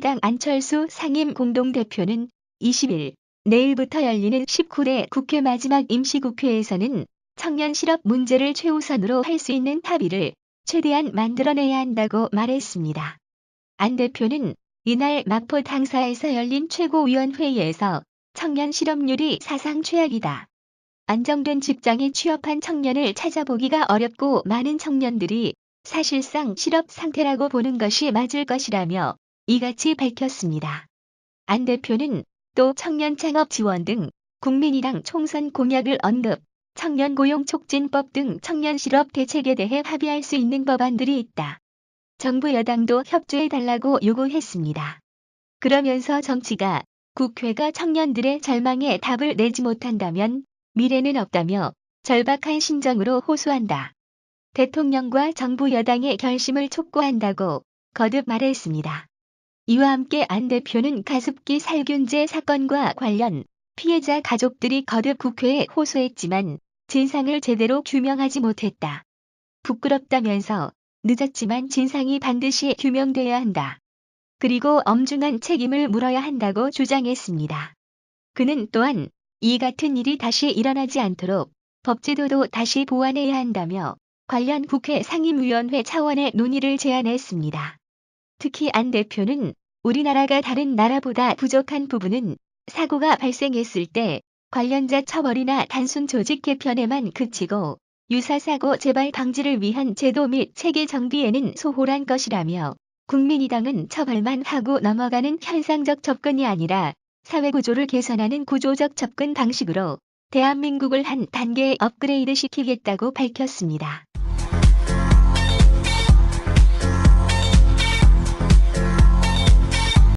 국민의당 안철수 상임 공동대표는 20일 내일부터 열리는 19대 국회 마지막 임시국회에서는 청년 실업 문제를 최우선으로 할 수 있는 합의를 최대한 만들어내야 한다고 말했습니다. 안 대표는 이날 마포 당사에서 열린 최고위원회의에서 청년 실업률이 사상 최악이다. 안정된 직장에 취업한 청년을 찾아보기가 어렵고 많은 청년들이 사실상 실업 상태라고 보는 것이 맞을 것이라며 이같이 밝혔습니다. 안 대표는 또 청년 창업 지원 등 국민이당 총선 공약을 언급, 청년 고용 촉진법 등 청년 실업 대책에 대해 합의할 수 있는 법안들이 있다. 정부 여당도 협조해달라고 요구했습니다. 그러면서 정치가 국회가 청년들의 절망에 답을 내지 못한다면 미래는 없다며 절박한 심정으로 호소한다. 대통령과 정부 여당의 결심을 촉구한다고 거듭 말했습니다. 이와 함께 안 대표는 가습기 살균제 사건과 관련 피해자 가족들이 거듭 국회에 호소했지만 진상을 제대로 규명하지 못했다. 부끄럽다면서 늦었지만 진상이 반드시 규명돼야 한다. 그리고 엄중한 책임을 물어야 한다고 주장했습니다. 그는 또한 이 같은 일이 다시 일어나지 않도록 법제도도 다시 보완해야 한다며 관련 국회 상임위원회 차원의 논의를 제안했습니다. 특히 안 대표는 우리나라가 다른 나라보다 부족한 부분은 사고가 발생했을 때 관련자 처벌이나 단순 조직 개편에만 그치고 유사사고 재발 방지를 위한 제도 및 체계 정비에는 소홀한 것이라며 국민의당은 처벌만 하고 넘어가는 현상적 접근이 아니라 사회구조를 개선하는 구조적 접근 방식으로 대한민국을 한 단계 업그레이드 시키겠다고 밝혔습니다.